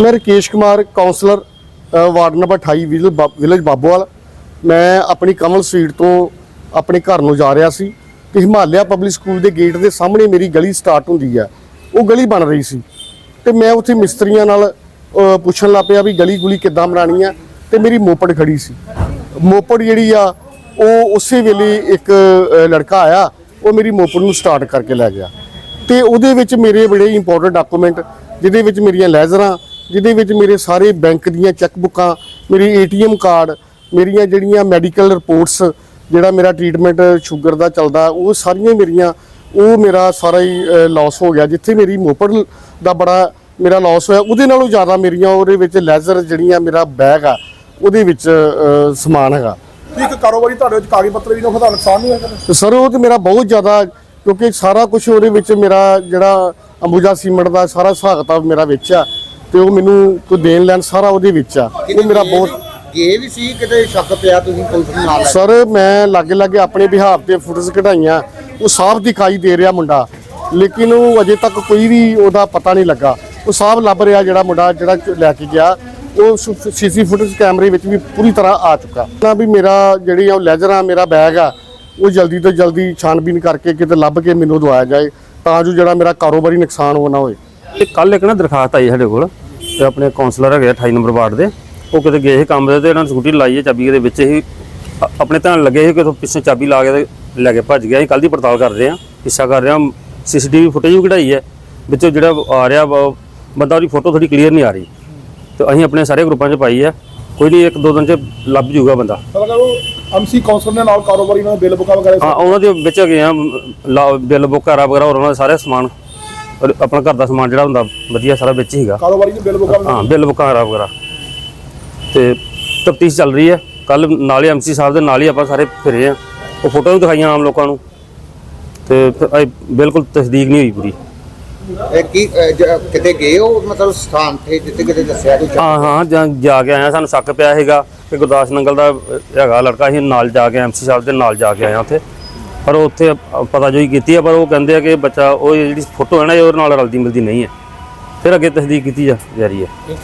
ਮੈਂ Rakesh Kumar councillor ward number 28 ਵਿਲ- ਬਾ- ਵਿਲੇਜ ਬਾਬੋਵਾਲ। ਮੈਂ ਆਪਣੀ ਕਮਲ ਸਟਰੀਟ ਤੋਂ ਆਪਣੇ ਘਰ ਨੂੰ ਜਾ ਰਿਹਾ ਸੀ ਤੇ ਹਿਮਾਲਿਆ ਪਬਲਿਕ ਸਕੂਲ ਦੇ ਗੇਟ ਦੇ ਸਾਹਮਣੇ ਮੇਰੀ ਗਲੀ ਸਟਾਰਟ ਹੁੰਦੀ ਆ ਉਹ ਗਲੀ ਬਣ ਰਹੀ ਸੀ ਤੇ ਮੈਂ ਉੱਥੇ ਮਿਸਤਰੀਆਂ ਨਾਲ ਪੁੱਛਣ ਲੱਗ ਪਿਆ ਵੀ ਗਲੀ ਗੁਲੀ ਕਿੱਦਾਂ ਬਣਾਣੀ ਆ ਤੇ ਮੇਰੀ ਮੋਪੜ ਖੜੀ ਸੀ। ਮੋਪੜ ਜਿਹੜੀ ਆ, ਉਹ ਉਸੇ ਵੇਲੇ ਇੱਕ ਲੜਕਾ ਆਇਆ, ਉਹ ਮੇਰੀ ਮੋਪੜ ਨੂੰ ਸਟਾਰਟ ਕਰਕੇ ਲੈ ਗਿਆ ਤੇ ਉਹਦੇ ਵਿੱਚ ਮੇਰੇ ਬੜੇ ਇੰਪੋਰਟੈਂਟ ਡਾਕੂਮੈਂਟ ਜਿਹਦੇ ਵਿੱਚ ਮੇਰੀਆਂ ਲੈਜ਼ਰਾਂ ਜਿਹਦੇ ਵਿੱਚ ਮੇਰੇ ਸਾਰੇ ਬੈਂਕ ਦੀਆਂ ਚੈੱਕ ਬੁੱਕਾਂ ਮੇਰੀ ਏਟੀਐਮ ਕਾਰਡ ਮੇਰੀਆਂ ਜਿਹੜੀਆਂ ਮੈਡੀਕਲ ਰਿਪੋਰਟਸ ਜਿਹੜਾ ਮੇਰਾ ਟ੍ਰੀਟਮੈਂਟ ਸ਼ੂਗਰ ਦਾ ਚੱਲਦਾ ਉਹ ਸਾਰੀਆਂ ਮੇਰੀਆਂ ਉਹ ਮੇਰਾ ਸਾਰਾ ਹੀ ਲਾਸ ਹੋ ਗਿਆ ਜਿੱਥੇ ਮੇਰੀ ਮੋਪੜ ਦਾ ਬੜਾ ਮੇਰਾ ਲਾਸ ਹੋਇਆ ਉਹਦੇ ਨਾਲੋਂ ਜ਼ਿਆਦਾ ਮੇਰੀਆਂ ਉਹਦੇ ਵਿੱਚ ਲੈਜ਼ਰ ਜਿਹੜੀਆਂ ਮੇਰਾ ਬੈਗ ਆ ਉਹਦੇ ਵਿੱਚ ਸਮਾਨ ਹੈਗਾ। ਇੱਕ ਕਾਰੋਬਾਰੀ ਤੁਹਾਡੇ ਵਿੱਚ ਕਾਗਜ਼ ਪੱਤਰ ਵੀ ਨਾ ਉਹਦਾ ਨੁਕਸਾਨ ਨਹੀਂ ਹੋਇਆ ਸਰ ਉਹ ਤੇ ਮੇਰਾ ਬਹੁਤ ਜ਼ਿਆਦਾ ਕਿਉਂਕਿ ਸਾਰਾ ਕੁਝ ਉਹਦੇ ਵਿੱਚ ਮੇਰਾ ਜਿਹੜਾ ਅੰਬੂਜਾ ਸੀਮੈਂਟ ਦਾ ਸਾਰਾ ਹਿਸਾਬ ਕਿਤਾਬ ਮੇਰਾ ਵਿੱਚ ਆ ਤੇ ਉਹ ਮੈਨੂੰ ਕੋਈ ਦੇਣ ਲੈਣ ਸਾਰਾ ਉਹਦੇ ਵਿੱਚ ਆ। ਉਹ ਮੇਰਾ ਬਹੁਤ ਇਹ ਵੀ ਸੀ ਕਿਤੇ ਸ਼ੱਕ ਪਿਆ ਤੁਸੀਂ ਪੁਲਿਸ ਨੂੰ ਨਾਲ ਸਰ ਮੈਂ ਲਾਗੇ ਲਾਗੇ ਆਪਣੇ ਬਿਹਾਰ ਤੇ ਫੋਟੋਸ ਕਢਾਈਆਂ ਉਹ ਸਾਫ਼ ਦਿਖਾਈ ਦੇ ਰਿਹਾ ਮੁੰਡਾ। ਲੇਕਿਨ ਉਹ ਅਜੇ ਤੱਕ ਕੋਈ ਵੀ ਉਹਦਾ ਪਤਾ ਨਹੀਂ ਲੱਗਾ। ਉਹ ਸਾਫ਼ ਲੱਭ ਰਿਹਾ ਜਿਹੜਾ ਮੁੰਡਾ ਜਿਹੜਾ ਲੈ ਕੇ ਗਿਆ। ਉਹ ਸੀਸੀ ਫੁਟੇਜ ਕੈਮਰੇ ਵਿੱਚ ਵੀ ਪੂਰੀ ਤਰ੍ਹਾਂ ਆ ਚੁੱਕਾ। ਨਾ ਵੀ ਮੇਰਾ ਜਿਹੜੀ ਆ ਉਹ ਲੈਜਰ ਆ ਮੇਰਾ ਬੈਗ ਆ ਉਹ ਜਲਦੀ ਤੋਂ ਜਲਦੀ ਛਾਣਬੀਨ ਕਰਕੇ ਕਿਤੇ ਲੱਭ ਕੇ ਮੈਨੂੰ ਦਵਾਇਆ ਜਾਏ ਤਾਂ ਜੋ ਜਿਹੜਾ ਮੇਰਾ ਕਾਰੋਬਾਰੀ ਨੁਕਸਾਨ ਹੋ ਨਾ ਹੋਏ। ਕੱਲ ਇੱਕ ਨਾ ਦਰਖਾਸਤ ਆਈ ਸਾਡੇ ਕੋਲ। ਤੇ ਆਪਣੇ ਕਾਉਂਸਲਰ ਹੈਗੇ ਆ 28 ਨੰਬਰ ਵਾਰਡ ਦੇ ਉਹ ਕਿਤੇ ਗਏ ਸੀ ਕੰਮ ਦੇ ਤੇ ਇਹਨਾਂ ਨੇ ਸਕੂਟੀ ਲਾਈ ਹੈ ਚਾਬੀ ਦੇ ਵਿੱਚ ਹੀ ਅ- ਆਪਣੇ ਧਿਆਨ ਲੱਗੇ ਸੀ ਕਿ ਉਹ ਪਿੱਛੇ ਚਾਬੀ ਲਾ ਕੇ ਤੇ ਲੈ ਕੇ ਭੱਜ ਗਿਆ ਅਸੀਂ ਕੱਲ ਦੀ ਪੜਤਾਲ ਕਰ ਰਹੇ ਹਾਂ ਹਿੱਸਾ ਕਰ ਰਹੇ ਹਾਂ ਸੀਸੀਟੀਵੀ ਫੁਟੇਜ ਵੀ ਕਢਾਈ ਹੈ ਵਿੱਚੋਂ ਜਿਹੜਾ ਆ ਰਿਹਾ ਵਾ, ਬੰਦਾ ਉਹਦੀ ਫੋਟੋ ਥੋੜੀ ਕਲੀਅਰ ਨਹੀਂ ਆ ਰਹੀ। ਤੇ ਅਸੀਂ ਆਪਣੇ ਸਾਰੇ ਗਰੁੱਪਾਂ 'ਚ ਪਾਈ ਹੈ ਕੋਈ ਨਹੀਂ ਇੱਕ ਦੋ ਦਿਨ 'ਚ ਲੱਭ ਜੂਗਾ ਬੰਦਾ। ਮਤਲਬ ਉਹ ਐਮਸੀ ਕਾਉਂਸਲਰ ਦੇ ਨਾਲ ਕਾਰੋਬਾਰੀ ਨਾਲ ਬਿੱਲ ਬੁੱਕਾਂ ਵਗੈਰਾ ਹਾਂ ਉਹਨਾਂ ਦੇ ਵਿੱਚ ਹੈਗੇ ਆ ਲਾ- ਬਿੱਲ ਬੁੱਕ ਵਗੈਰਾ ਵਗੈਰਾ ਹੋਰ ਉਹਨਾਂ ਦਾ ਸਾਰੇ ਸਮਾਨ ਔਰ ਆਪਣਾ ਘਰ ਦਾ ਸਮਾਨ ਜਿਹੜਾ ਹੁੰਦਾ ਵਧੀਆ ਸਾਰਾ ਵਿੱਚ ਹੀ ਹੈਗਾ। ਕਾਰੋਬਾਰੀ ਦੇ ਬਿੱਲ ਬੁੱਕਾਂ ਹਾਂ ਬਿੱਲ ਬੁੱਕਾਂ ਵਗੈਰਾ ਵਗੈਰਾ। ਤੇ ਤਫਤੀਸ਼ ਚੱਲ ਰਹੀ ਹੈ। ਕੱਲ ਨਾਲ ਐਮਸੀ ਸਾਹਿਬ ਦੇ ਨਾਲ ਹੀ ਆਪਾਂ ਸਾਰੇ ਫਿਰੇ ਆ ਉਹ ਫੋਟੋ ਵੀ ਦਿਖਾਈਆਂ ਆਮ ਲੋਕਾਂ ਨੂੰ। ਤੇ ਫਿਰ ਬਿਲਕੁਲ ਤਸਦੀਕ ਨਹੀਂ ਹੋਈ ਪੂਰੀ। ਇਹ ਕੀ ਅਹ, ਜ- ਕਿਤੇ ਗਏ ਹੋ? ਮਤਲਬ ਸਥਾਨ ਤੇ ਜਿੱਥੇ ਕਿਤੇ ਦੱਸਿਆ ਕੋਈ ਹਾਂ ਹਾਂ ਜਾਂ ਜਾ ਕੇ ਆਇਆ। ਸਾਨੂੰ ਸ਼ੱਕ ਪਿਆ ਹੈਗਾ ਕਿ ਗੁਰਦਾਸ ਨੰਗਲ ਦਾ ਅਹ, ਹੈਗਾ ਲੜਕਾ। ਸੀ ਨਾਲ ਜਾ ਕੇ ਐਮਸੀ ਸਾਹਿਬ ਦੇ ਨਾਲ ਜਾ ਕੇ ਆਇਆ ਉੱਥੇ। ਪਰ ਉਹ ਉੱਥੇ ਪਤਾ ਜੋਈ ਕੀਤੀ ਹੈ ਪਰ ਉਹ ਕਹਿੰਦੇ ਆ ਕਿ ਬੱਚਾ, ਉਹ ਜਿਹੜੀ ਫੋਟੋ ਹੈ ਨਾ, ਇਹ ਉਹਦੇ ਨਾਲ ਰਲਦੀ ਮਿਲਦੀ ਨਹੀਂ ਹੈ। ਫਿਰ ਅੱਗੇ ਤਸਦੀਕ ਕੀਤੀ ਜਾ ਰਹੀ ਹੈ।